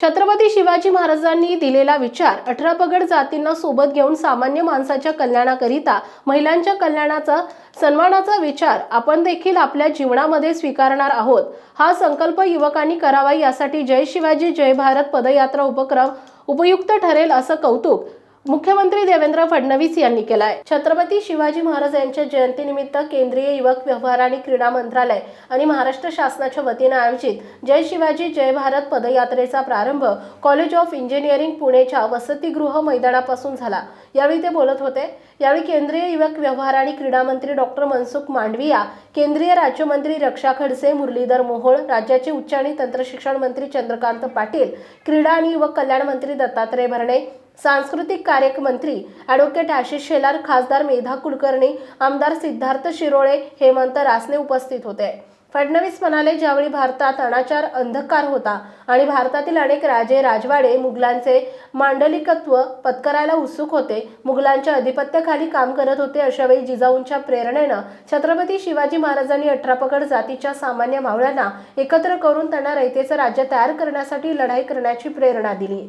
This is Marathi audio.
छत्रपती शिवाजी महाराजांनी दिलेला विचार अठरा पगड जातींना सोबत घेऊन सामान्य माणसाच्या कल्याणाकरिता महिलांच्या कल्याणाचा सन्मानाचा विचार आपण देखील आपल्या जीवनामध्ये स्वीकारणार आहोत. हा संकल्प युवकांनी करावा यासाठी जय शिवाजी जय भारत पदयात्रा उपक्रम उपयुक्त ठरेल असं कौतुक मुख्यमंत्री देवेंद्र फडणवीस यांनी केलाय. छत्रपती शिवाजी महाराज यांच्या जयंतीनिमित्त केंद्रीय युवक व्यवहार आणि क्रीडा मंत्रालय आणि महाराष्ट्र शासनाच्या वतीनं आयोजित जय शिवाजी जय भारत पदयात्रेचा प्रारंभ कॉलेज ऑफ इंजिनिअरिंग पुणेच्या वसतिगृह मैदानापासून झाला. यावेळी ते बोलत होते. यावेळी केंद्रीय युवक व्यवहार आणि क्रीडा मंत्री डॉक्टर मनसुख मांडविया केंद्रीय राज्यमंत्री रक्षा खडसे मुरलीधर मोहोळ राज्याचे उच्च आणि तंत्रशिक्षण मंत्री चंद्रकांत पाटील क्रीडा आणि युवक कल्याण मंत्री दत्तात्रय भरणे सांस्कृतिक कार्य मंत्री ॲडव्होकेट आशिष शेलार खासदार मेधा कुलकर्णी आमदार सिद्धार्थ शिरोळे हेमंत रासने उपस्थित होते. फडणवीस म्हणाले ज्यावेळी भारतात अनाचार अंधकार होता आणि भारतातील अनेक राजे राजवाडे मुघलांचे मांडलिकत्व पत्करायला उत्सुक होते मुघलांच्या अधिपत्याखाली काम करत होते अशावेळी जिजाऊंच्या प्रेरणेनं छत्रपती शिवाजी महाराजांनी अठरापगड जातीच्या सामान्य मावळ्यांना एकत्र करून त्यांना रयतेचं राज्य तयार करण्यासाठी लढाई करण्याची प्रेरणा दिली.